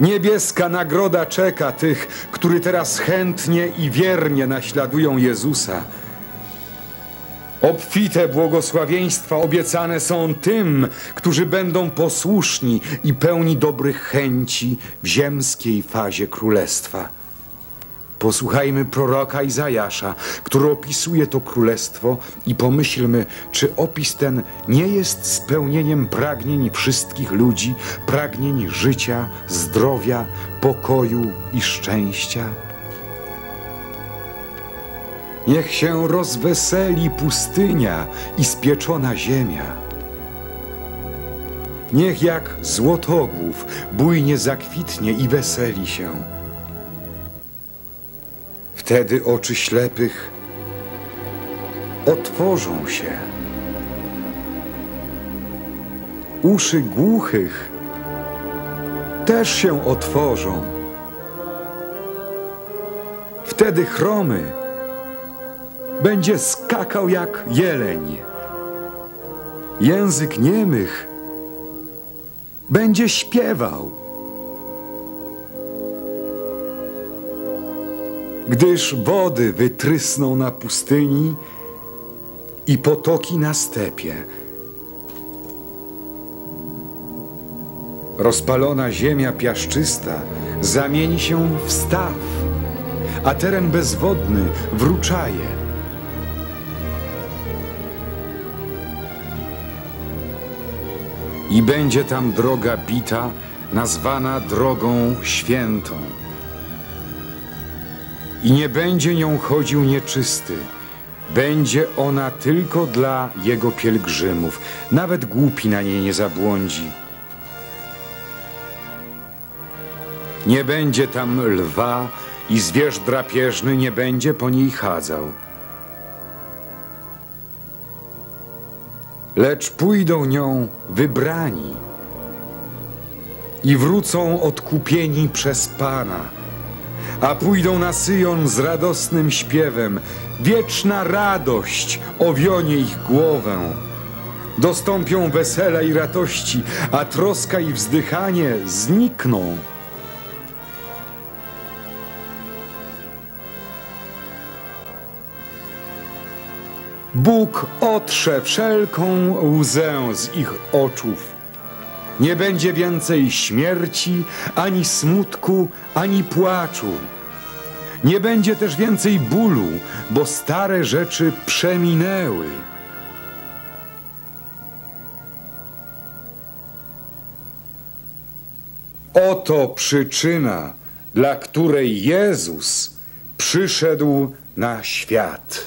Niebieska nagroda czeka tych, którzy teraz chętnie i wiernie naśladują Jezusa. Obfite błogosławieństwa obiecane są tym, którzy będą posłuszni i pełni dobrych chęci w ziemskiej fazie królestwa. Posłuchajmy proroka Izajasza, który opisuje to królestwo i pomyślmy, czy opis ten nie jest spełnieniem pragnień wszystkich ludzi, pragnień życia, zdrowia, pokoju i szczęścia. Niech się rozweseli pustynia i spieczona ziemia. Niech jak złotogłów bujnie zakwitnie i weseli się. Wtedy oczy ślepych otworzą się. Uszy głuchych też się otworzą. Wtedy chromy będzie skakał jak jeleń. Język niemych będzie śpiewał. Gdyż wody wytrysną na pustyni i potoki na stepie. Rozpalona ziemia piaszczysta zamieni się w staw, a teren bezwodny w ruczaje. I będzie tam droga bita, nazwana drogą świętą. I nie będzie nią chodził nieczysty. Będzie ona tylko dla jego pielgrzymów. Nawet głupi na niej nie zabłądzi. Nie będzie tam lwa i zwierz drapieżny nie będzie po niej chadzał. Lecz pójdą nią wybrani i wrócą odkupieni przez Pana, a pójdą na Syjon z radosnym śpiewem. Wieczna radość owionie ich głowę. Dostąpią wesela i radości, a troska i wzdychanie znikną. Bóg otrze wszelką łzę z ich oczów. Nie będzie więcej śmierci, ani smutku, ani płaczu. Nie będzie też więcej bólu, bo stare rzeczy przeminęły. Oto przyczyna, dla której Jezus przyszedł na świat.